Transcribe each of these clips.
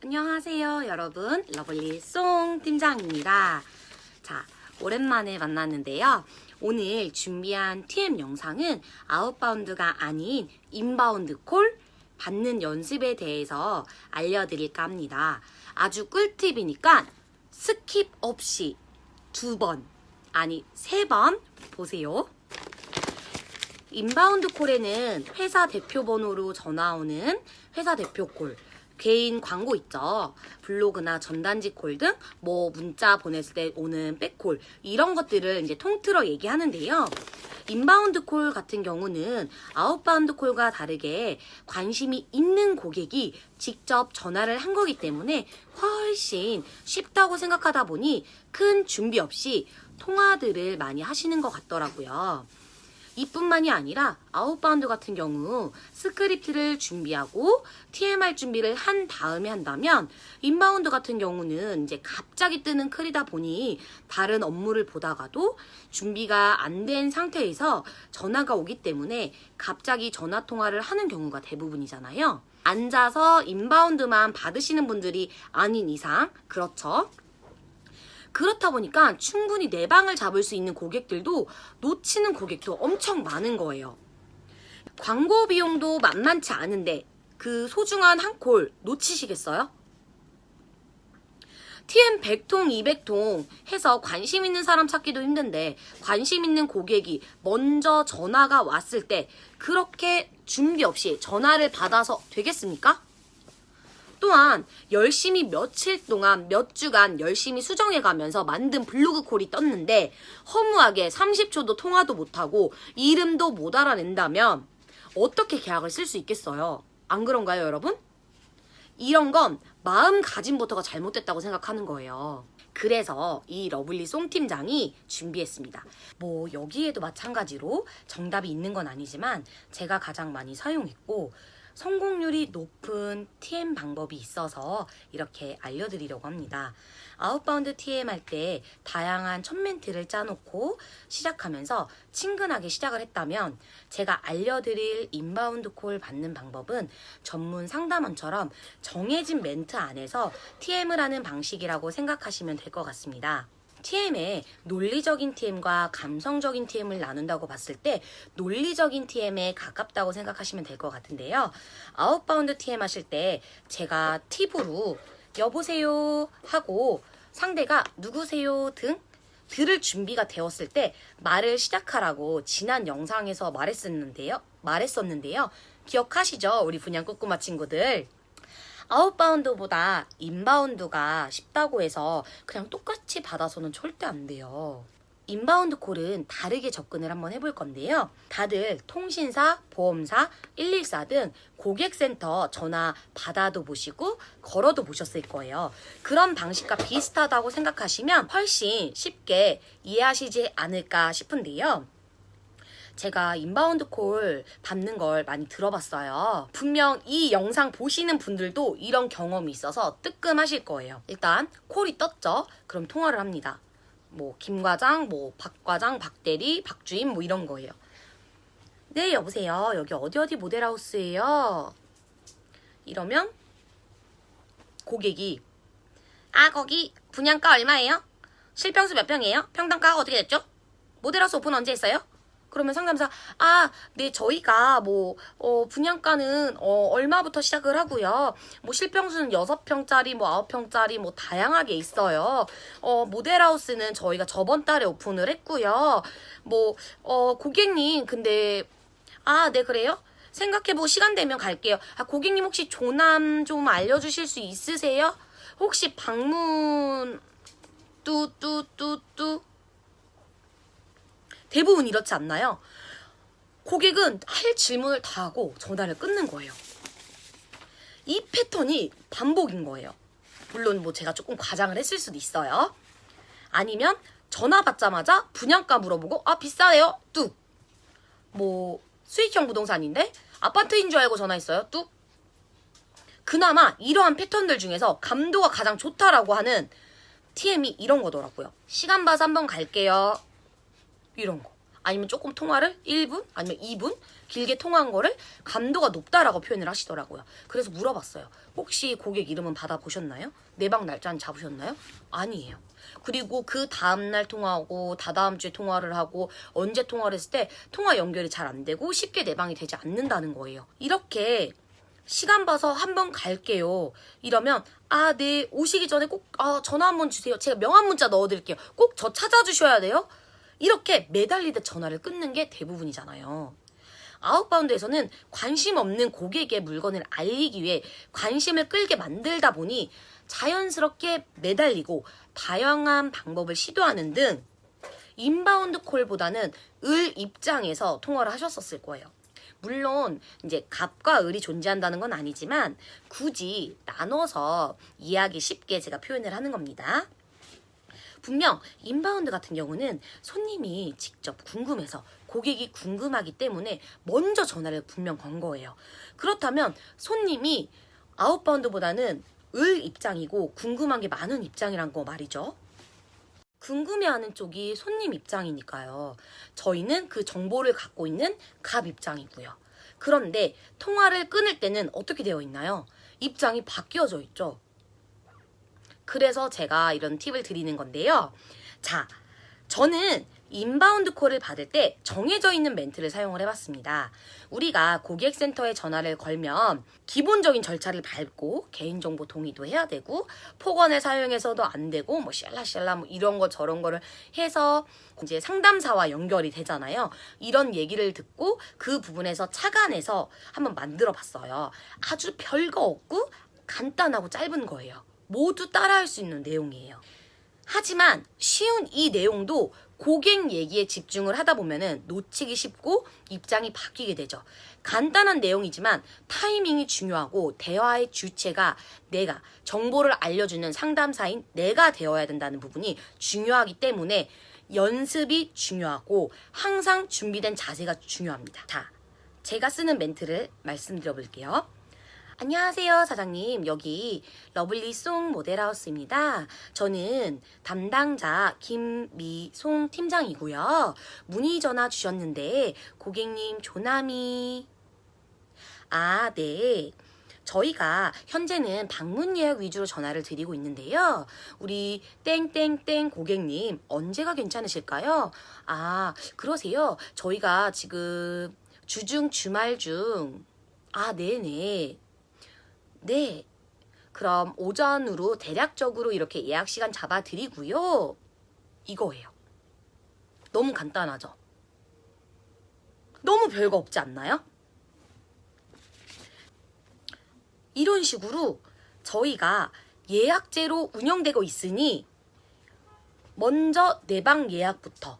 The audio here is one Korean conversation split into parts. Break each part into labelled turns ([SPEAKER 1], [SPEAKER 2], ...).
[SPEAKER 1] 안녕하세요, 여러분. 러블리 송 팀장입니다. 자, 오랜만에 만났는데요. 오늘 준비한 TM 영상은 아웃바운드가 아닌 인바운드 콜 받는 연습에 대해서 알려드릴까 합니다. 아주 꿀팁이니까 스킵 없이 두 번, 아니 세 번 보세요. 인바운드 콜에는 회사 대표 번호로 전화 오는 회사 대표 콜, 개인 광고 있죠. 블로그나 전단지 콜 등 뭐 문자 보냈을 때 오는 백콜 이런 것들을 이제 통틀어 얘기하는데요. 인바운드 콜 같은 경우는 아웃바운드 콜과 다르게 관심이 있는 고객이 직접 전화를 한 거기 때문에 훨씬 쉽다고 생각하다 보니 큰 준비 없이 통화들을 많이 하시는 것 같더라고요. 이뿐만이 아니라 아웃바운드 같은 경우 스크립트를 준비하고 TMR 준비를 한 다음에 한다면 인바운드 같은 경우는 이제 갑자기 뜨는 클이다 보니 다른 업무를 보다가도 준비가 안 된 상태에서 전화가 오기 때문에 갑자기 전화 통화를 하는 경우가 대부분이잖아요. 앉아서 인바운드만 받으시는 분들이 아닌 이상 그렇죠. 그렇다 보니까 충분히 내 방을 잡을 수 있는 고객들도 놓치는 고객도 엄청 많은 거예요. 광고 비용도 만만치 않은데 그 소중한 한 콜 놓치시겠어요? TM 100통, 200통 해서 관심 있는 사람 찾기도 힘든데 관심 있는 고객이 먼저 전화가 왔을 때 그렇게 준비 없이 전화를 받아서 되겠습니까? 또한 열심히 며칠 동안 몇 주간 열심히 수정해 가면서 만든 블로그 콜이 떴는데 허무하게 30초도 통화도 못하고 이름도 못 알아낸다면 어떻게 계약을 쓸 수 있겠어요? 안 그런가요, 여러분? 이런 건 마음가짐부터가 잘못됐다고 생각하는 거예요. 그래서 이 러블리 송 팀장이 준비했습니다. 뭐 여기에도 마찬가지로 정답이 있는 건 아니지만 제가 가장 많이 사용했고 성공률이 높은 TM 방법이 있어서 이렇게 알려드리려고 합니다. 아웃바운드 TM 할 때 다양한 첫 멘트를 짜놓고 시작하면서 친근하게 시작을 했다면 제가 알려드릴 인바운드 콜 받는 방법은 전문 상담원처럼 정해진 멘트 안에서 TM을 하는 방식이라고 생각하시면 될 것 같습니다. TM에 논리적인 TM과 감성적인 TM을 나눈다고 봤을 때 논리적인 TM에 가깝다고 생각하시면 될 것 같은데요. 아웃바운드 TM 하실 때 제가 팁으로 여보세요 하고 상대가 누구세요 등 들을 준비가 되었을 때 말을 시작하라고 지난 영상에서 말했었는데요. 말했었는데요. 기억하시죠? 우리 분양 꼬꼬마 친구들. 아웃바운드보다 인바운드가 쉽다고 해서 그냥 똑같이 받아서는 절대 안 돼요. 인바운드 콜은 다르게 접근을 한번 해볼 건데요. 다들 통신사, 보험사, 114 등 고객센터 전화 받아도 보시고 걸어도 보셨을 거예요. 그런 방식과 비슷하다고 생각하시면 훨씬 쉽게 이해하시지 않을까 싶은데요. 제가 인바운드 콜 받는 걸 많이 들어봤어요. 분명 이 영상 보시는 분들도 이런 경험이 있어서 뜨끔하실 거예요. 일단 콜이 떴죠. 그럼 통화를 합니다. 뭐 김 과장, 뭐 박 과장, 박 대리, 박 주임 뭐 이런 거예요. 네, 여보세요. 여기 어디 어디 모델하우스예요. 이러면 고객이 아, 거기 분양가 얼마예요? 실평수 몇 평이에요? 평당가가 어떻게 됐죠? 모델하우스 오픈 언제 했어요? 그러면 상담사 아, 네 저희가 뭐 어, 분양가는 어, 얼마부터 시작을 하고요. 뭐 실평수는 6평짜리 뭐 9평짜리 뭐 다양하게 있어요. 어, 모델하우스는 저희가 저번 달에 오픈을 했고요. 뭐 어, 고객님 근데 아, 네 그래요? 생각해보고 시간 되면 갈게요. 아, 고객님 혹시 조남 좀 알려주실 수 있으세요? 혹시 방문 뚜뚜뚜뚜 대부분 이렇지 않나요? 고객은 할 질문을 다 하고 전화를 끊는 거예요. 이 패턴이 반복인 거예요. 물론 뭐 제가 조금 과장을 했을 수도 있어요. 아니면 전화 받자마자 분양가 물어보고 아 비싸네요 뚝. 뭐 수익형 부동산인데 아파트인 줄 알고 전화했어요 뚝. 그나마 이러한 패턴들 중에서 감도가 가장 좋다라고 하는 TM이 이런 거더라고요. 시간 봐서 한번 갈게요. 이런 거. 아니면 조금 통화를 1분 아니면 2분 길게 통화한 거를 감도가 높다라고 표현을 하시더라고요. 그래서 물어봤어요. 혹시 고객 이름은 받아보셨나요? 내방 날짜는 잡으셨나요? 아니에요. 그리고 그 다음날 통화하고 다다음 주에 통화를 하고 언제 통화를 했을 때 통화 연결이 잘 안 되고 쉽게 내방이 되지 않는다는 거예요. 이렇게 시간 봐서 한번 갈게요. 이러면 아, 네 오시기 전에 꼭 아, 전화 한번 주세요. 제가 명함 문자 넣어드릴게요. 꼭 저 찾아주셔야 돼요. 이렇게 매달리듯 전화를 끊는 게 대부분이잖아요. 아웃바운드에서는 관심 없는 고객의 물건을 알리기 위해 관심을 끌게 만들다 보니 자연스럽게 매달리고 다양한 방법을 시도하는 등 인바운드 콜보다는 을 입장에서 통화를 하셨었을 거예요. 물론 이제 갑과 을이 존재한다는 건 아니지만 굳이 나눠서 이해하기 쉽게 제가 표현을 하는 겁니다. 분명 인바운드 같은 경우는 손님이 직접 궁금해서 고객이 궁금하기 때문에 먼저 전화를 분명 건 거예요. 그렇다면 손님이 아웃바운드보다는 을 입장이고 궁금한 게 많은 입장이란 거 말이죠. 궁금해하는 쪽이 손님 입장이니까요. 저희는 그 정보를 갖고 있는 갑 입장이고요. 그런데 통화를 끊을 때는 어떻게 되어 있나요? 입장이 바뀌어져 있죠. 그래서 제가 이런 팁을 드리는 건데요. 자, 저는 인바운드 콜을 받을 때 정해져 있는 멘트를 사용을 해봤습니다. 우리가 고객센터에 전화를 걸면 기본적인 절차를 밟고 개인정보 동의도 해야 되고 폭언을 사용해서도 안 되고 뭐 샬라샬라 뭐 이런 거 저런 거를 해서 이제 상담사와 연결이 되잖아요. 이런 얘기를 듣고 그 부분에서 착안해서 한번 만들어 봤어요. 아주 별거 없고 간단하고 짧은 거예요. 모두 따라할 수 있는 내용이에요. 하지만 쉬운 이 내용도 고객 얘기에 집중을 하다 보면은 놓치기 쉽고 입장이 바뀌게 되죠. 간단한 내용이지만 타이밍이 중요하고 대화의 주체가 내가 정보를 알려주는 상담사인 내가 되어야 된다는 부분이 중요하기 때문에 연습이 중요하고 항상 준비된 자세가 중요합니다. 자, 제가 쓰는 멘트를 말씀드려 볼게요. 안녕하세요, 사장님. 여기 러블리 송 모델하우스입니다. 저는 담당자 김미송 팀장이고요. 문의 전화 주셨는데 고객님 조남이 아, 네. 저희가 현재는 방문 예약 위주로 전화를 드리고 있는데요. 우리 땡땡땡 고객님 언제가 괜찮으실까요? 아, 그러세요. 저희가 지금 주중 주말 중 아, 네네. 네. 그럼 오전으로 대략적으로 이렇게 예약 시간 잡아 드리고요. 이거예요. 너무 간단하죠? 너무 별거 없지 않나요? 이런 식으로 저희가 예약제로 운영되고 있으니 먼저 내 방 예약부터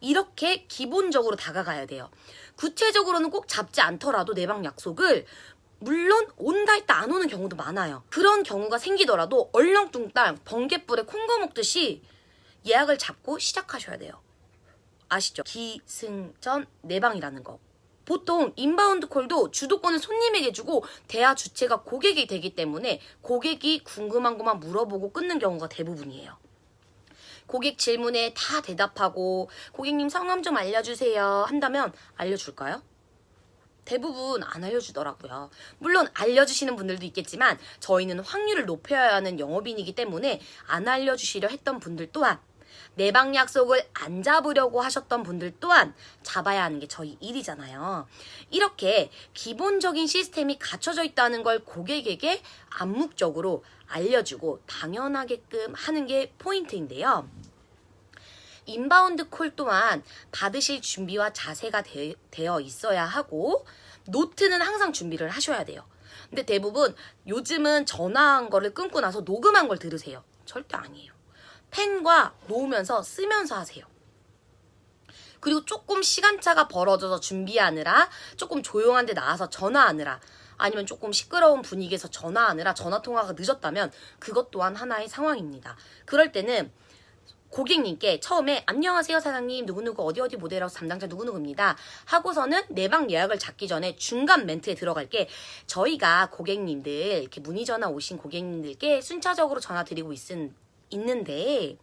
[SPEAKER 1] 이렇게 기본적으로 다가가야 돼요. 구체적으로는 꼭 잡지 않더라도 내 방 약속을 물론 온다 했다 안 오는 경우도 많아요. 그런 경우가 생기더라도 얼렁뚱땅 번개불에 콩거 먹듯이 예약을 잡고 시작하셔야 돼요. 아시죠? 기승전 내방이라는 거. 보통 인바운드 콜도 주도권을 손님에게 주고 대화 주체가 고객이 되기 때문에 고객이 궁금한 것만 물어보고 끊는 경우가 대부분이에요. 고객 질문에 다 대답하고 고객님 성함 좀 알려주세요 한다면 알려줄까요? 대부분 안 알려주더라고요. 물론 알려주시는 분들도 있겠지만 저희는 확률을 높여야 하는 영업인이기 때문에 안 알려주시려 했던 분들 또한 내방 약속을 안 잡으려고 하셨던 분들 또한 잡아야 하는 게 저희 일이잖아요. 이렇게 기본적인 시스템이 갖춰져 있다는 걸 고객에게 암묵적으로 알려주고 당연하게끔 하는 게 포인트인데요. 인바운드 콜 또한 받으실 준비와 자세가 되, 되어 있어야 하고 노트는 항상 준비를 하셔야 돼요. 근데 대부분 요즘은 전화한 거를 끊고 나서 녹음한 걸 들으세요. 절대 아니에요. 펜과 놓으면서 쓰면서 하세요. 그리고 조금 시간차가 벌어져서 준비하느라 조금 조용한 데 나와서 전화하느라 아니면 조금 시끄러운 분위기에서 전화하느라 전화 통화가 늦었다면 그것 또한 하나의 상황입니다. 그럴 때는 고객님께 처음에 안녕하세요 사장님 누구누구 어디 어디 모델하우스 담당자 누구누구입니다 하고서는 내 방 예약을 잡기 전에 중간 멘트에 들어갈 게 저희가 고객님들 이렇게 문의 전화 오신 고객님들께 순차적으로 전화 드리고 있은 있는데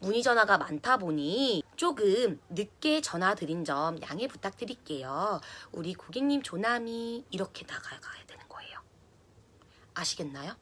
[SPEAKER 1] 문의 전화가 많다 보니 조금 늦게 전화 드린 점 양해 부탁드릴게요. 우리 고객님 조남이 이렇게 나가야 되는 거예요. 아시겠나요?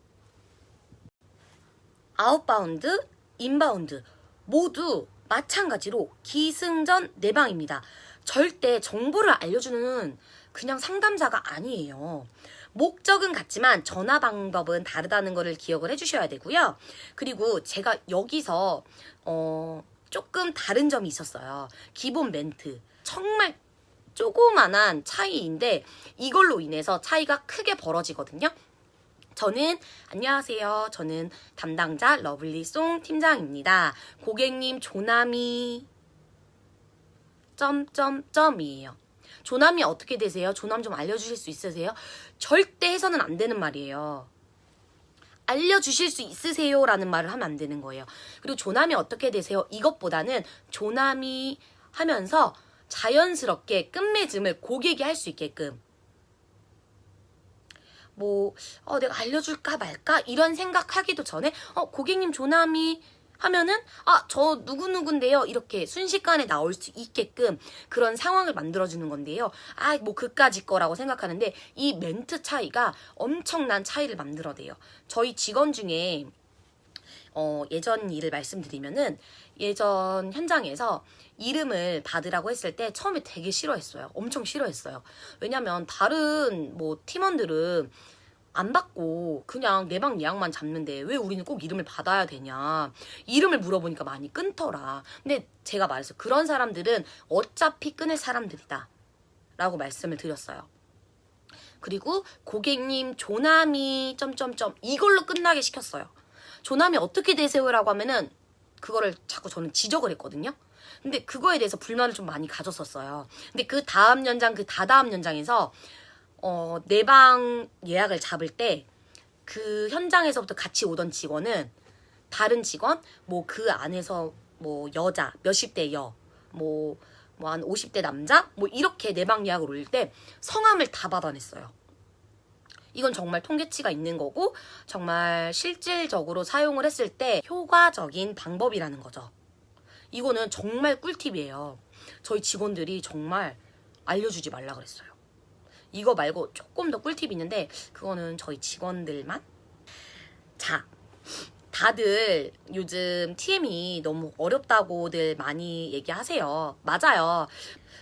[SPEAKER 1] 아웃바운드, 인바운드 모두 마찬가지로 기승전 내방입니다. 절대 정보를 알려주는 그냥 상담자가 아니에요. 목적은 같지만 전화 방법은 다르다는 것을 기억을 해주셔야 되고요. 그리고 제가 여기서 어, 조금 다른 점이 있었어요. 기본 멘트. 정말 조그만한 차이인데 이걸로 인해서 차이가 크게 벌어지거든요. 저는 안녕하세요. 저는 담당자 러블리송 팀장입니다. 고객님 조남이 점점점이에요. 조남이 어떻게 되세요? 조남 좀 알려주실 수 있으세요? 절대 해서는 안 되는 말이에요. 알려주실 수 있으세요 라는 말을 하면 안 되는 거예요. 그리고 조남이 어떻게 되세요? 이것보다는 조남이 하면서 자연스럽게 끝맺음을 고객이 할 수 있게끔 뭐, 어, 내가 알려줄까 말까? 이런 생각하기도 전에, 어, 고객님 조남이 하면은, 아, 저 누구누군데요? 이렇게 순식간에 나올 수 있게끔 그런 상황을 만들어주는 건데요. 아, 뭐, 그까짓 거라고 생각하는데, 이 멘트 차이가 엄청난 차이를 만들어내요. 저희 직원 중에, 어, 예전 일을 말씀드리면은, 예전 현장에서 이름을 받으라고 했을 때 처음에 되게 싫어했어요. 엄청 싫어했어요. 왜냐면 다른 뭐 팀원들은 안 받고 그냥 내 방 예약만 잡는데 왜 우리는 꼭 이름을 받아야 되냐. 이름을 물어보니까 많이 끊더라. 근데 제가 말했어요. 그런 사람들은 어차피 끊을 사람들이다. 라고 말씀을 드렸어요. 그리고 고객님 조남이 점점점 이걸로 끝나게 시켰어요. 조남이 어떻게 되세요라고 하면은 그거를 자꾸 저는 지적을 했거든요. 근데 그거에 대해서 불만을 좀 많이 가졌었어요. 근데 그 다음 연장, 그 다다음 연장에서 어, 내방 예약을 잡을 때 그 현장에서부터 같이 오던 직원은 다른 직원, 뭐 그 안에서 뭐 여자, 몇십 대 여, 뭐, 뭐 한 50대 남자, 뭐 이렇게 내방 예약을 올릴 때 성함을 다 받아냈어요. 이건 정말 통계치가 있는 거고 정말 실질적으로 사용을 했을 때 효과적인 방법이라는 거죠. 이거는 정말 꿀팁이에요. 저희 직원들이 정말 알려주지 말라 그랬어요. 이거 말고 조금 더 꿀팁이 있는데 그거는 저희 직원들만 자 다들 요즘 TM이 너무 어렵다고들 많이 얘기하세요. 맞아요.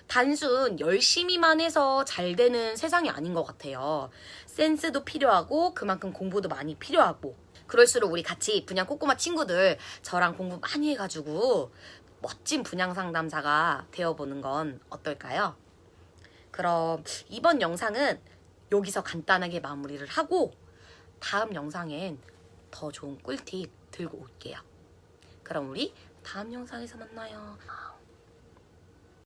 [SPEAKER 1] 단순 열심히만 해서 잘 되는 세상이 아닌 것 같아요. 센스도 필요하고 그만큼 공부도 많이 필요하고 그럴수록 우리 같이 분양 꼬꼬마 친구들 저랑 공부 많이 해가지고 멋진 분양 상담사가 되어보는 건 어떨까요? 그럼 이번 영상은 여기서 간단하게 마무리를 하고 다음 영상엔 더 좋은 꿀팁 들고 올게요. 그럼 우리 다음 영상에서 만나요.